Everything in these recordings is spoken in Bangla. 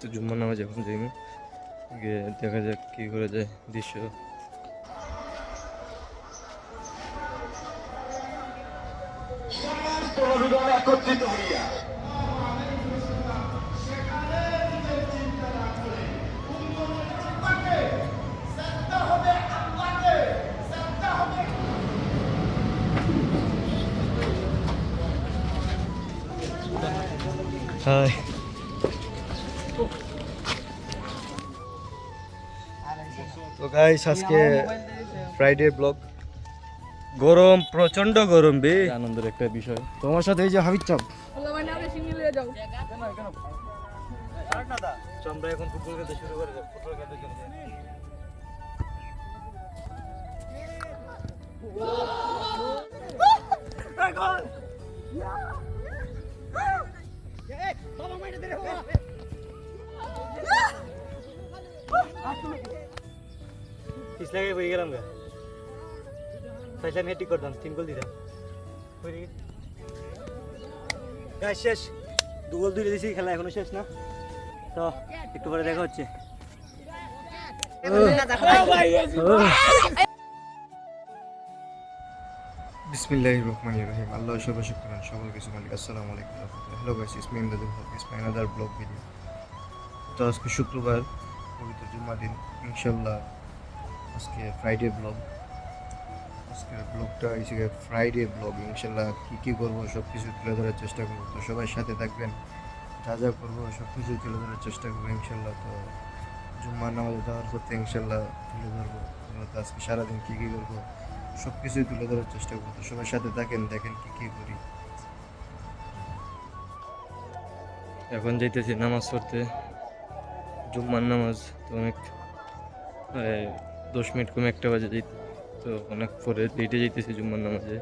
তো জুম্মা নামাজ এখন যাইমু গিয়ে দেখা যাক কী করে যায় দৃশ্য। একত্রিত হাই। গাইস আজকে ফ্রাইডে ব্লগ গরম প্রচণ্ড গরম বে। আনন্দের একটা বিষয়। তোমার সাথে এই যে হাবিব চাপ আমরা এখন ফুটবল খেলতে শুরু করে দেব ফুটবল খেলতে শুরু করে। পিছলাকে হয়ে গেলাম গা। নিয়ে ঠিক করতাম তিন গোল দিতাম। গাছ শেষ। দু গোল দুইটা দিছি খেলা এখনও শেষ না। তো একটু পরে দেখা হচ্ছে। বিসমিল্লাহির রহমানির রহিম। আল্লাহ সর্বশক্তি করেন সকল কিছু মালিক আসসালামু আলাইকুম hello guys ইসমি Imdadul Haque is another blog video তো আজকে শুক্রবার পবিত্র জুম্মা দিন ইনশাল্লাহ আজকে ফ্রাইডে ব্লগ আজকের ব্লগটা হিসেবে ফ্রাইডে ব্লগ ইনশাল্লাহ কী কী করব সব কিছু তুলে ধরার চেষ্টা করব। তো সবাই সাথে থাকবেন, যা যা করব সব কিছু তুলে ধরার চেষ্টা করব ইনশাল্লাহ। তো জুম্মার নামাজে দেওয়ার করতে ইনশাল্লাহ তুলে ধরবো। তো আজকে সারাদিন কী কী করব সব কিছুই তুলে ধরার চেষ্টা করব। তো সবার সাথে থাকেন, দেখেন কী কী করি। এখন যাইতেছি নামাজ পড়তে। জুম্মার নামাজ তো অনেক দশ মিনিট কমে একটা বাজে যাই তো অনেক পরে লেটে যাইতেছি জুম্মার নামাজে।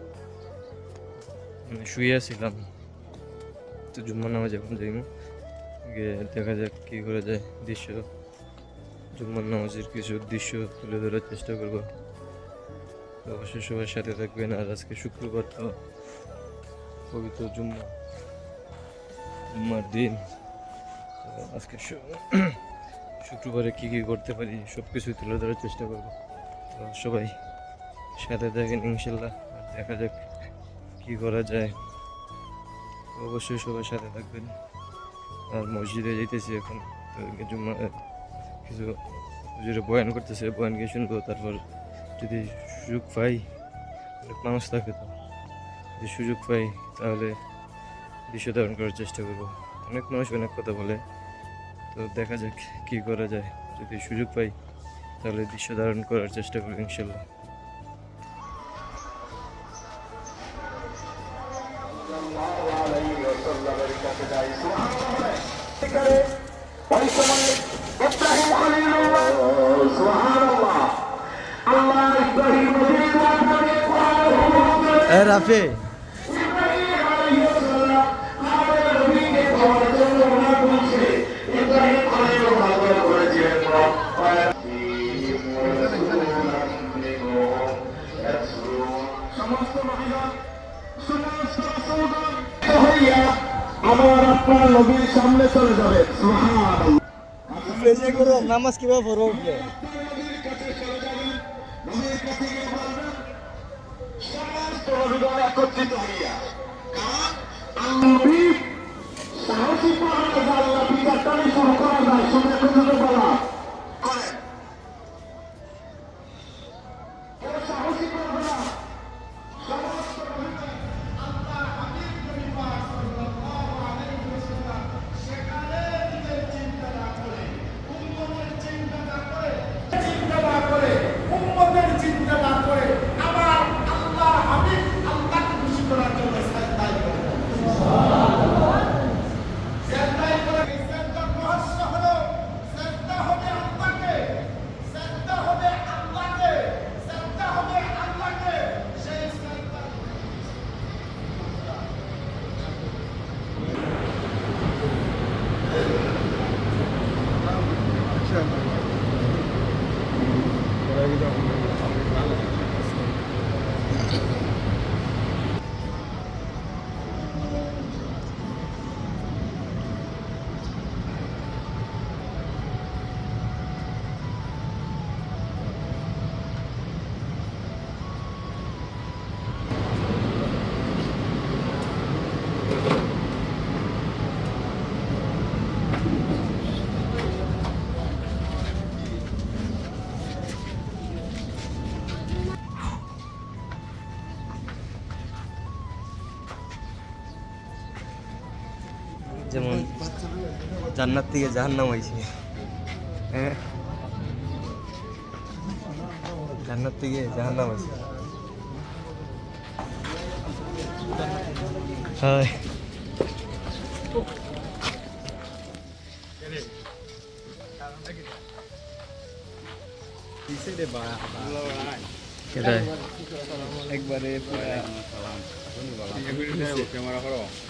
মানে শুয়ে আসছিলাম তো জুম্মার নামাজ এখন যাইমু গিয়ে দেখা যাক কী করে যায়, দৃশ্য। জুম্মার নামাজের কিছু দৃশ্য তুলে ধরার চেষ্টা করব। অবশ্যই সবার সাথে থাকবেন, আর আজকে শুক্রবার তো পবিত্র জুম্মা, জুম্মার দিন। আজকে শুক্রবারে কী কী করতে পারি সব কিছুই তুলে ধরার চেষ্টা করব। তো সবাই সাথে থাকেন ইনশাল্লাহ, আর দেখা যাক কী করা যায়। অবশ্যই সবাই সাথে থাকবেন। আর মসজিদে যেতেছি এখন, তো জুম্মা কিছু হুজুরে বয়ান করতেছে, বয়ান গিয়ে শুনব, তারপর যদি সুযোগ পাই অনেক মানুষ থাকে তো। যদি সুযোগ পাই, তাহলে দৃশ্য ধারণ করার চেষ্টা করব। অনেক মানুষ অনেক কথা বলে। তো দেখা যাক কী করা যায়। যদি সুযোগ পাই, তাহলে দৃশ্য ধারণ করার চেষ্টা করব ইনশাল্লাহ। খলিলুল্লাহ আমার আপনার নবীর সামনে চলে যাবে। নামাজ কীভাবে পড়ব? একত্রিত হইয়া জান্নাত থেকে জাহান্নাম হয়েছে হ্যাঁ? জান্নাত থেকে জাহান্নাম হয়েছে হয়।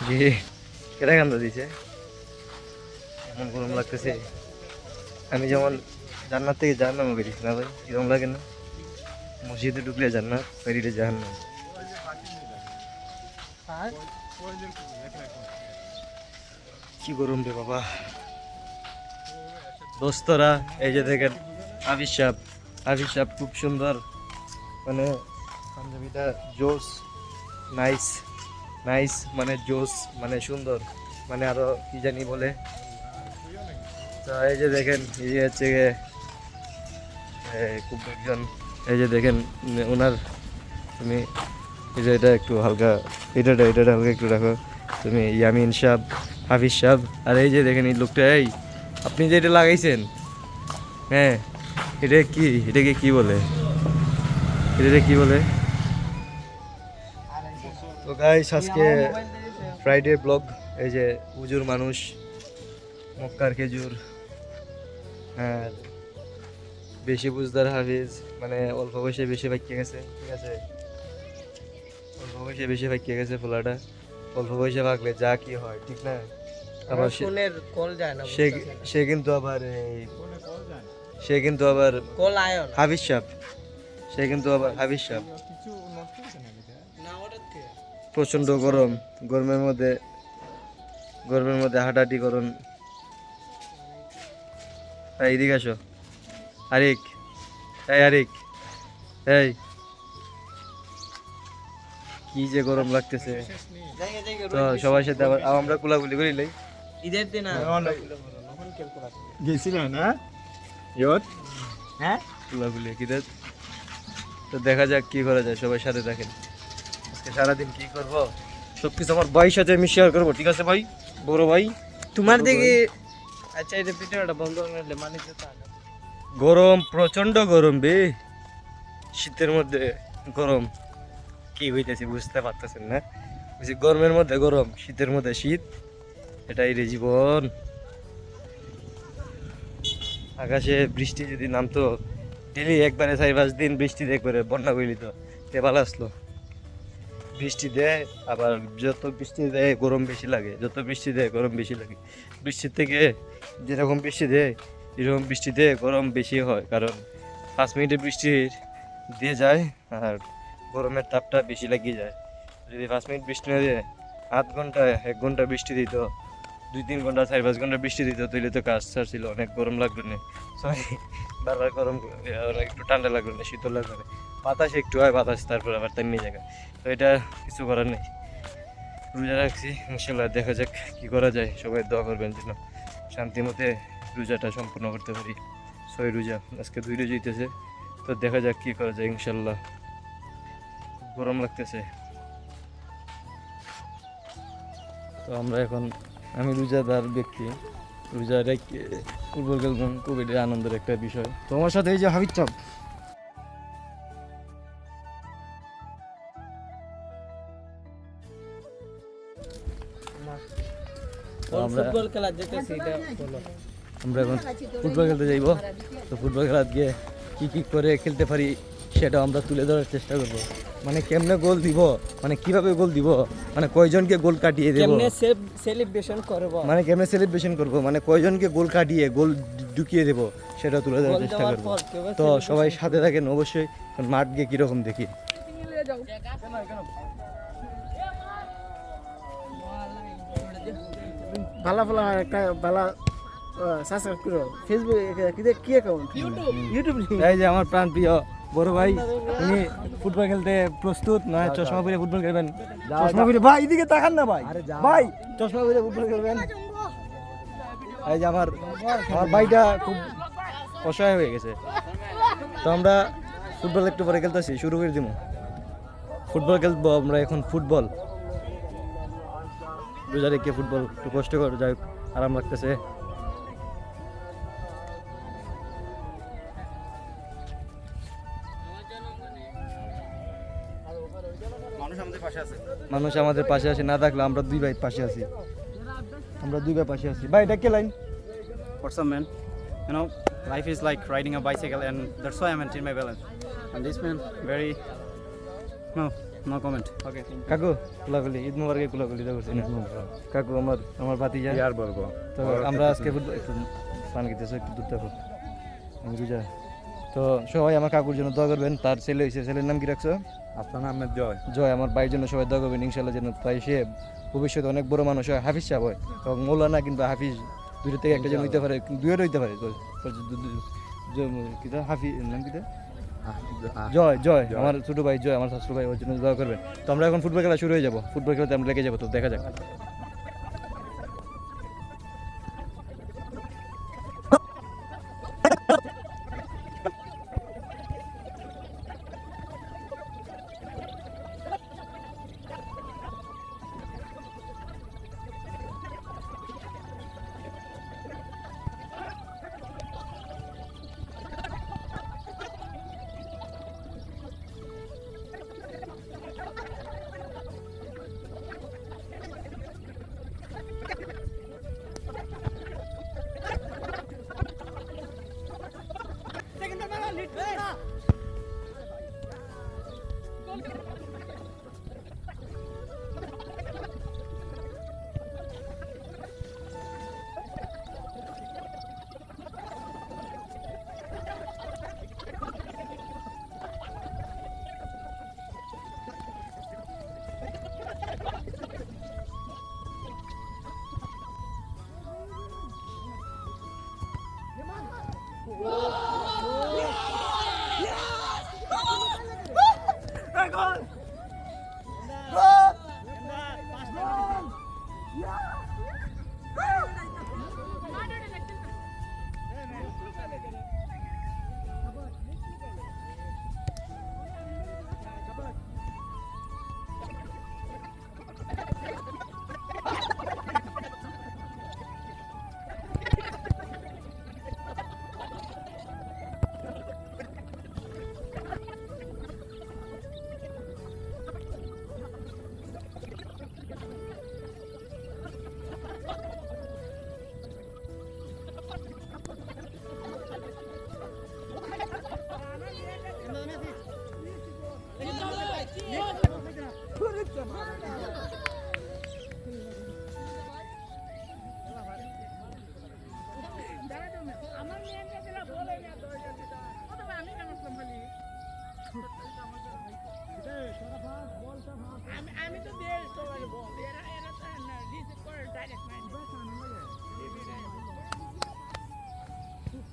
জি। কেটা কান্দা দিছে। এমন গরম লাগতেছে। আমি যেমন জান্নাত থেকে জাহান্নামে বেরিয়েছি না ভাই? এরকম লাগে না? মসজিদে ঢুকলে জান্নাত বেরিয়ে জাহান্নাম। কি গরম রে বাবা। দোস্তরা, এই যে দেখেন, আবির সাহ আবির সাহ খুব সুন্দর। মানে পাঞ্জাবিটা জোস, নাইস নাইস মানে জোস মানে সুন্দর। মানে আরও কি জানি বলে? তো এই যে দেখেন এই যে হচ্ছে গিয়ে, খুব একজন এই যে দেখেন ওনার তুমি এই যে এটা একটু হালকা এটা এটা হালকা একটু রাখো। তুমি ইয়ামিন সাহ হাফিজ সাহ আর এই যে দেখেন এই লোকটা এই আপনি যে এটা লাগাইছেন হ্যাঁ এটা কি এটাকে কি বলে? এটাকে কি বলে? তো গাইস আজকে ফ্রাইডে ব্লগ এই যে উজুর মানুষ মক্কার খেজুর। হ্যাঁ। বেশি বুঝদার হাফিজ মানে অল্প বয়সে বেশি বাইকে গেছে ঠিক আছে? অল্প বয়সে বেশি বাইকে গেছে ফোলাটা। অল্প বয়সে ভাগলে যা কি হয় ঠিক না? আবার সে- ফোনের কল যায় না সে সে কিন্তু আবার এই সে কিন্তু আবার কল আয় না। হাফিজ সাহ সে কিন্তু আবার হাফিজ সাহ না ওটা থেকে প্রচণ্ড গরম। গরমের মধ্যে গরমের মধ্যে হাঁটাহাঁটি করুন। এই এদিকে আসো। আরিক। এই আরিক। এই। কি যে গরম লাগতেছে। তো সবার সাথে আবার আমরা কুলাকুলি করি লাই। ঈদের দিন গেছিল না ইয়ত? হ্যাঁ? কুলাকুলি কি দেখ তো দেখা যাক কি করা যায় সবাই সাথে দেখেন আজকে সারাদিন কি করব? সব কিছু আমার ভাইয়ের সাথে আমি শেয়ার করব ঠিক আছে ভাই? বড় ভাই? তোমার দিকে আচ্ছা এটা ভিডিওটা বন্ধ মানে। গরম প্রচণ্ড গরম বে। শীতের মধ্যে গরম কি হইতেছে বুঝতে পারতেছেন না? বুঝি গরমের মধ্যে গরম, শীতের মধ্যে শীত, এটাই রে জীবন। আকাশে বৃষ্টি যদি নামতো ডেলি একবারে চার পাঁচ দিন বৃষ্টি একবারে বন্যা করলি তো, তে আসলো। বৃষ্টি দেয়, আবার যত বৃষ্টি দেয়, গরম বেশি লাগে, যত বৃষ্টি দেয়, গরম বেশি লাগে। বৃষ্টির থেকে যেরকম বৃষ্টি দেয়, এরকম বৃষ্টিতে গরম বেশি হয়। কারণ পাঁচ মিনিটে বৃষ্টি দিয়ে যায় আর গরমের তাপটা বেশি লাগিয়ে যায়। যদি পাঁচ মিনিট বৃষ্টি না দিয়ে, আধ ঘণ্টা, এক ঘণ্টা বৃষ্টি দিত, দুই তিন ঘণ্টা, চার পাঁচ ঘণ্টা বৃষ্টি দিত, তাহলে তো কাজ ছাড়ছিল অনেক গরম লাগল না। সরি, বারবার গরম একটু ঠান্ডা লাগল না, শীতল লাগবে না। বাতাস একটু হয়, বাতাস তারপর আবার তেমনি জায়গা। তো এটা কিছু করার নেই। রোজা রাখছি, ইনশাল্লাহ দেখা যাক কী করা যায়। সবাই দোয়া করবেন যেন শান্তি মতে রোজাটা সম্পূর্ণ করতে পারি। ছয় রোজা, আজকে দুই রোজা হইতেছে, তো দেখা যাক কী করা যায় ইনশাল্লাহ। গরম লাগতেছে। তো আমরা এখন, আমি রোজাদার ব্যক্তি, রোজা রেখে খেলবেন খুব এটা আনন্দের একটা বিষয়। তোমার সাথে এই যে হাবিব চাপ আমরা ফুটবল খেলা এটা বলো। আমরা এখন ফুটবল খেলতে যাইব। তো ফুটবল খেলাত গিয়ে কী কী করে খেলতে পারি সেটা আমরা তুলে ধরার চেষ্টা করব। মানে কেমনে গোল দিব? মানে কীভাবে গোল দিব? মানে কয়জনকে গোল কাটিয়ে দেব? কেমনে সেলিব্রেশন করব? মানে কেমনে সেলিব্রেশন করব? মানে কয়জনকে গোল কাটিয়ে গোল ঢুকিয়ে দেব সেটা তুলে ধরার চেষ্টা করব। তো সবাই সাথে থাকেন অবশ্যই। মাঠ গিয়ে কীরকম দেখি? ভালো ভালো একটা ভালো সাবস্ক্রাইব করো। ফেসবুক কি কি অ্যাকাউন্ট ইউটিউব ইউটিউব এই যে আমার প্রাণ প্রিয় বড় ভাই উনি ফুটবল খেলতে প্রস্তুত নয় চশমা পরে ফুটবল খেলবেন? চশমা পরে ভাই এদিকে তাকান না ভাই। ভাই চশমা পরে ফুটবল খেলবেন? এই যে আমার আমার ভাইটা খুব অসহায় হয়ে গেছে। তো আমরা ফুটবল একটু পরে খেলতেছি শুরু করে দিব ফুটবল খেলব আমরা এখন ফুটবল। রোজা রেখে ফুটবল একটু কষ্ট কষ্টকর যাই আরাম লাগতেছে। মানুষ আমাদের পাশে আসে না থাকলে আমরা দুই ভাই পাশে আছি। আমরা দুই ভাই পাশে আছি। ভাই এটা কে line WhatsApp man you know life is like riding a bicycle and that's why i maintain my balance. And this man very no Okay. thank you. কাকু কুলাকুলি ঈদ মুবারকে কুলাকুলি করছি না কাকু আমার আমার ভাতি যায় আর বলব তো আমরা আজকে একটু পান খেতেছো একটু দূর থাকো আমি বুঝা তো সবাই আমার কাকুর জন্য দোয়া করবেন তার ছেলে হয়েছে ছেলের নাম কি রাখছো আপনার নামের জয় জয় আমার ভাইয়ের জন্য সবাই দোয়া করবেন ইনশাল্লাহ যেন তাই সে ভবিষ্যতে অনেক বড় মানুষ হয় হাফিজ সাহেব হয় এবং মৌলানা কিংবা হাফিজ দুটো থেকে একটা জন হইতে পারে দুয়ের হইতে পারে তো- তো কিতা হাফিজ নাম কিতা জয় জয়, আমার ছোট ভাই জয়, আমার শাশুড়ি ভাই ওর জন্য দোয়া করবেন। তো আমরা এখন ফুটবল খেলা শুরু হয়ে যাব। ফুটবল খেলাতে আমরা লেগে যাব, তো দেখা যাক।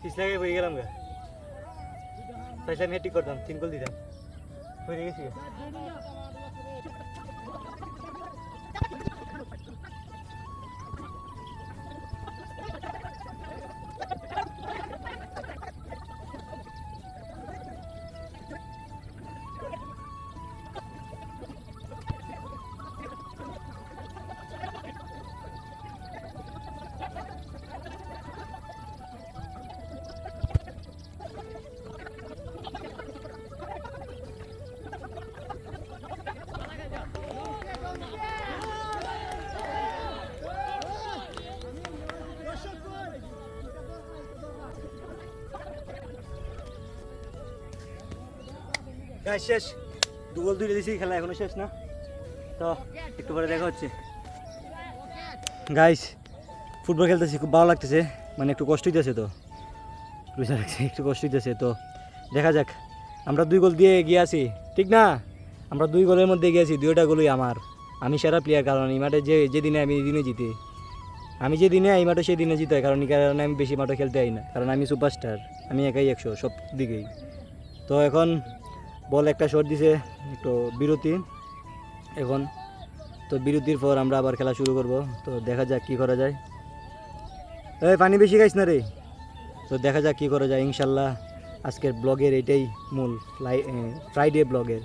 পিছলাকে বই গেলাম গা। পয়সা আমি ঠিক করতাম তিন গোল দিতাম। হয়ে গেছি গাইস শেষ। দু গোল দুইটা দিছি খেলা এখনও শেষ না। তো, একটু পরে দেখা হচ্ছে। গাইস ফুটবল খেলতেছি, খুব ভালো লাগতেছে। মানে একটু কষ্ট হইতেছে তো। লাগছে একটু কষ্ট হইতেছে তো। দেখা যাক। আমরা দুই গোল দিয়ে গিয়ে আছি, ঠিক না? আমরা দুই গোলের মধ্যে গিয়েছি দুইটা গোলই আমার। আমি সেরা প্লেয়ার কারণ এই মাঠে যে যেদিনে আমি দিনে জিতি। আমি যে দিনে, এই মাঠে সেই দিনে জিতে কারণ এই কারণে আমি বেশি মাঠে খেলতে আই না। কারণ আমি সুপারস্টার আমি একাই একশো, সব দিকেই। তো এখন বল একটা শট দিছে, একটু বিরতি। এখন তো বিরতির পর আমরা আবার খেলা শুরু করব, তো দেখা যাক কি করা যায়। এই, পানি বেশি খাইস না রে। তো দেখা যাক কি করা যায়, ইনশাল্লাহ আজকের ব্লগের এটাই মূল ফ্রাইডে ব্লগের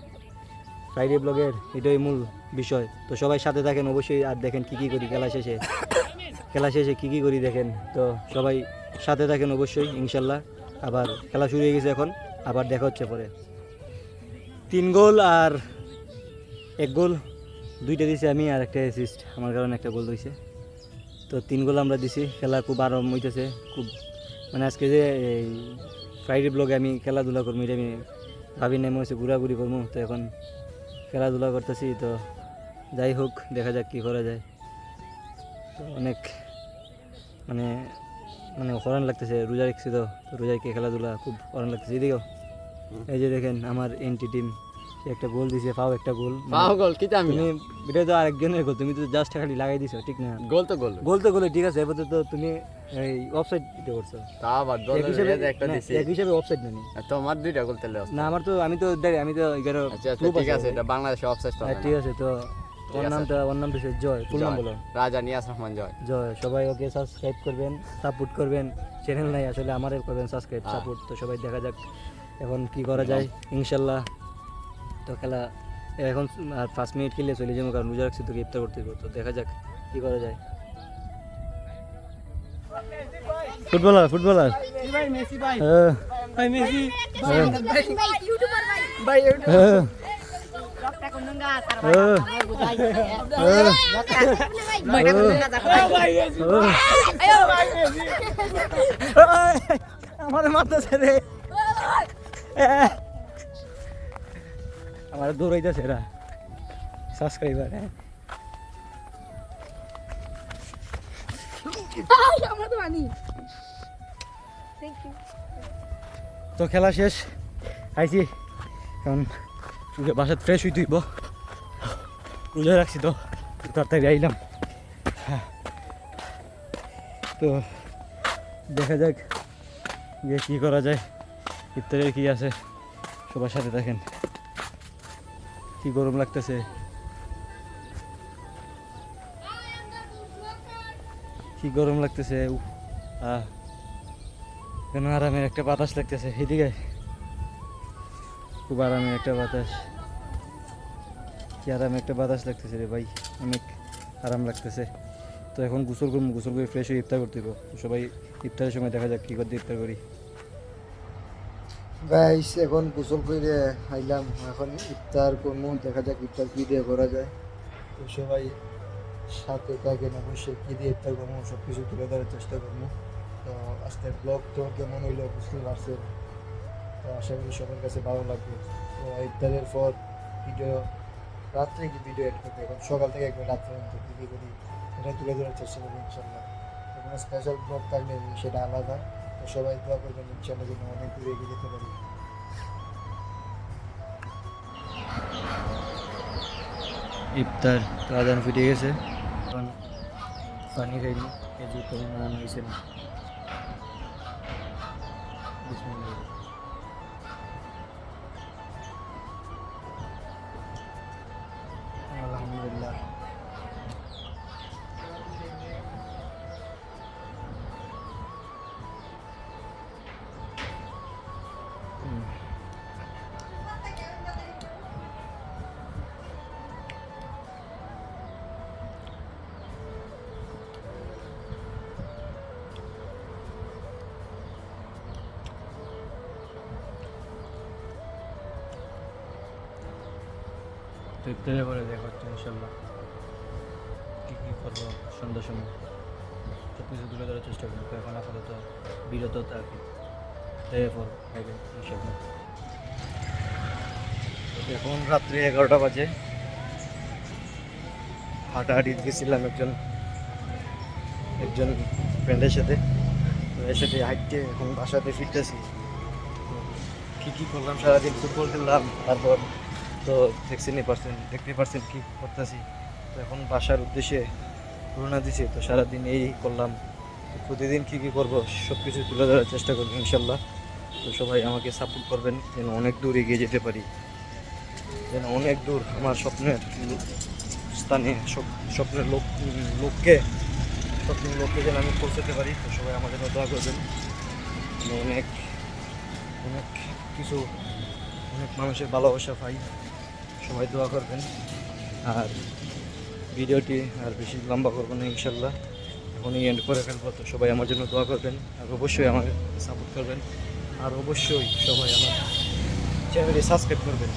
ফ্রাইডে ব্লগের এটাই মূল বিষয়। তো সবাই সাথে থাকেন, অবশ্যই আর দেখেন কি কি করি খেলা শেষে। খেলা শেষে কী কী করি দেখেন, তো সবাই সাথে থাকেন অবশ্যই, ইনশাল্লাহ। আবার খেলা শুরু হয়ে গেছে এখন, আবার দেখা হচ্ছে পরে। তিন গোল আর এক গোল, দুইটা দিছি আমি আর একটা অ্যাসিস্ট আমার কারণে একটা গোল হয়েছে তো তিন গোল আমরা দিছি, খেলা খুব আরাম হইতেছে, খুব মানে আজকে যে এই ফ্রাইডে ব্লগে আমি খেলাধুলা করব এটা আমি ভাবি নেমে হয়েছে ঘোরাঘুরি করব তো এখন খেলাধুলা করতেছি, তো যাই হোক, দেখা যাক কী করা যায়। তো অনেক মানে মানে হরান লাগতেছে, রোজা রেখেছি তো তো রোজায় খেলাধুলা খুব হরান লাগতেছে। এদিকেও এই যে দেখেন আমার এনটি টিম একটা গোল দিছে পাও একটা গোল পাও গোল কি আমি এটা তো আরেকজনের গোল তুমি তো জাস্ট খালি লাগাই দিছো ঠিক না? গোল তো গোল গোল তো গোলে ঠিক আছে এবার তো তুমি এই অফসাইড দিতে করছ। তা আবার হিসাবে একটা না, দিছি। এক হিসাবে অফসাইড নেই তোমার দুইটা গোল তেলে না আমার তো আমি তো দেখ- আমি তো এগারো আচ্ছা আচ্ছা ঠিক আছে। এটা বাংলাদেশে অফসাইড তো ঠিক আছে তো ওর নামটা ওর নামটা হচ্ছে জয় ফুল নাম বলো। রাজা নিয়াস রহমান জয়। জয় সবাই ওকে সাবস্ক্রাইব করবেন সাপোর্ট করবেন। চ্যানেল নাই আসলে আমারও করবেন সাবস্ক্রাইব হ্যাঁ। সাপোর্ট তো সবাই দেখা যাক। এখন কি করা যায় ইনশাল্লাহ তো খেলা এখন আর পাঁচ মিনিট খেলে চলে যাব কারণ রোজা রাখছি তোকে ইফতার করতে তো দেখা যাক কি করা যায় ফুটবলার ফুটবলার ভাই মাথা ভাই আমার মারতেছে রে। আমার দৌড়াইতেছে এরা সাবস্ক্রাইবার হ্যাঁ তো খেলা শেষ। আইছি। কারণ বাসাত ফ্রেশ হইতে হইব। রোজা রাখছি তো। তাড়াতাড়ি আইলাম। হ্যাঁ। তো দেখা যাক যে কী করা যায়। ইফতারের কি আছে? সবার সাথে দেখেন। কি গরম লাগতেছে। কি গরম লাগতেছে কেন আরামের একটা বাতাস লাগতেছে। এদিকে খুব আরামের একটা বাতাস। কি আরামে একটা বাতাস লাগতেছে রে ভাই। অনেক আরাম লাগতেছে। তো এখন গোসল করব, গোসল করে ফ্রেশ হয়ে ইফতার করতে সবাই ইফতারের সময় দেখা যাক কী করতে ইফতার করি। গাইস, এখন গোসল করে আইলাম। এখন ইফতার করব। দেখা যাক ইফতার কী দিয়ে করা যায়। তো সবাই সাথে থাকেন অবশ্যই। কী দিয়ে ইফতার করব সব কিছু তুলে ধরার চেষ্টা করব। তো আজকের ব্লগ তো কেমন হইল বুঝতে পারছেন। তো আশা করি সবার কাছে ভালো লাগবে। তো ইফতারের পর ভিডিও রাত্রে কি ভিডিও এড করতে এখন সকাল থেকে একবার রাত্রে কী কী করি, এটা তুলে ধরার চেষ্টা করব ইনশাল্লাহ কোনো স্পেশাল ব্লগ থাকলে সেটা আলাদা। সবাই দোয়া করবেন ইনশাল্লাহ যেন অনেক দূরে এগিয়ে যেতে পারি। ইফতার আদান ফিরে গেছে। এখন পানি খাইনি, এই যে নান হয়েছে না। তো ইফতারের পরে দেখা হচ্ছে, ইনশাল্লাহ। কী কী করব সন্ধ্যার সময়। সব কিছু তুলে ধরার চেষ্টা করব। এখন আপাতত বিরত থাকি। এরপর ইনশাল্লাহ। এখন রাত্রি এগারোটা বাজে। হাঁটাহাঁটি গেছিলাম একজন একজন ফ্রেন্ডের সাথে। তো সাথে হাঁটতে, এখন বাসাতে ফিরতেছি। কী কী করলাম, সারাদিন ফুটবল খেললাম, তারপর তো দেখছেনই পারছেন দেখতে পারছেন কি করতেছি। তো এখন বাসার উদ্দেশ্যে রওনা দিছি, তো সারাদিন এই করলাম। প্রতিদিন কী কী করব সব কিছু তুলে ধরার চেষ্টা করব, ইনশাল্লাহ। তো সবাই আমাকে সাপোর্ট করবেন, যেন অনেক দূর এগিয়ে যেতে পারি। যেন অনেক দূর আমার স্বপ্নের স্থানে স্বপ্নের লোক, লোককে, স্বপ্নের লোককে যেন আমি পৌঁছাতে পারি, তো সবাই আমার জন্য দোয়া করবেন। অনেক অনেক কিছু, অনেক মানুষের ভালোবাসা পাই। সবাই দোয়া করবেন। আর ভিডিওটি আর বেশি লম্বা করব না, ইনশাল্লাহ। এখনই এন্ড করে ফেলব, তো সবাই আমার জন্য দোয়া করবেন। আর অবশ্যই আমাকে সাপোর্ট করবেন। আর অবশ্যই সবাই আমার চ্যানেলটি সাবস্ক্রাইব করবেন।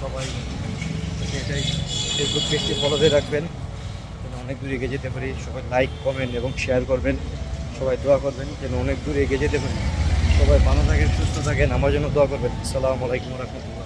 সবাই এটাই ফেসবুক পেজটি ফলো দিয়ে রাখবেন। যেন অনেক দূর এগিয়ে যেতে পারি। সবাই লাইক কমেন্ট এবং শেয়ার করবেন। সবাই দোয়া করবেন যেন অনেক দূর এগিয়ে যেতে পারি। সবাই ভালো থাকেন, সুস্থ থাকেন। আমার জন্য দোয়া করবেন। আসসালামু আলাইকুম রহমতুল্লাহ।